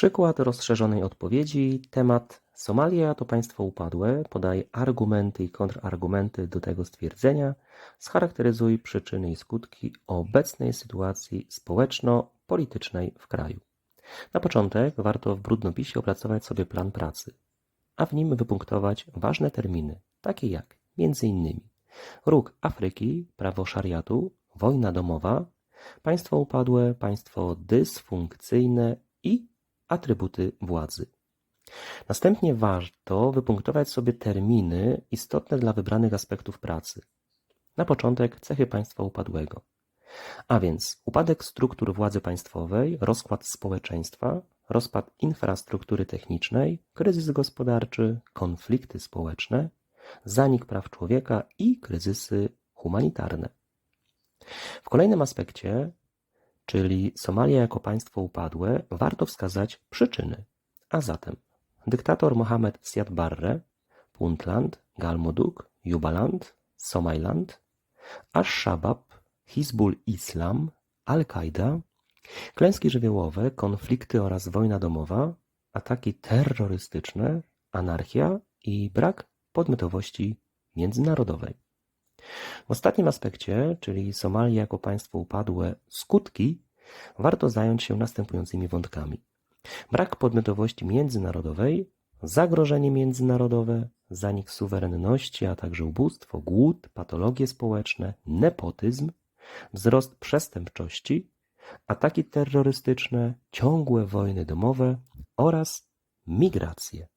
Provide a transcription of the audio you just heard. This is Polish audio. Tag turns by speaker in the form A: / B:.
A: Przykład rozszerzonej odpowiedzi. Temat Somalia to państwo upadłe. Podaj argumenty i kontrargumenty do tego stwierdzenia. Scharakteryzuj przyczyny i skutki obecnej sytuacji społeczno-politycznej w kraju. Na początek warto w brudnopisie opracować sobie plan pracy, a w nim wypunktować ważne terminy, takie jak innymi róg Afryki, prawo szariatu, wojna domowa, państwo upadłe, państwo dysfunkcyjne i atrybuty władzy. Następnie warto wypunktować sobie terminy istotne dla wybranych aspektów pracy. Na początek cechy państwa upadłego. A więc upadek struktur władzy państwowej, rozkład społeczeństwa, rozpad infrastruktury technicznej, kryzys gospodarczy, konflikty społeczne, zanik praw człowieka i kryzysy humanitarne. W kolejnym aspekcie, czyli Somalia jako państwo upadłe, warto wskazać przyczyny. A zatem dyktator Mohamed Siad Barre, Puntland, Galmudug, Jubaland, Somaliland, Ash-Shabaab, Hizbul Islam, Al-Kaida, klęski żywiołowe, konflikty oraz wojna domowa, ataki terrorystyczne, anarchia i brak podmiotowości międzynarodowej. W ostatnim aspekcie, czyli Somalia jako państwo upadłe, skutki, warto zająć się następującymi wątkami. Brak podmiotowości międzynarodowej, zagrożenie międzynarodowe, zanik suwerenności, a także ubóstwo, głód, patologie społeczne, nepotyzm, wzrost przestępczości, ataki terrorystyczne, ciągłe wojny domowe oraz migracje.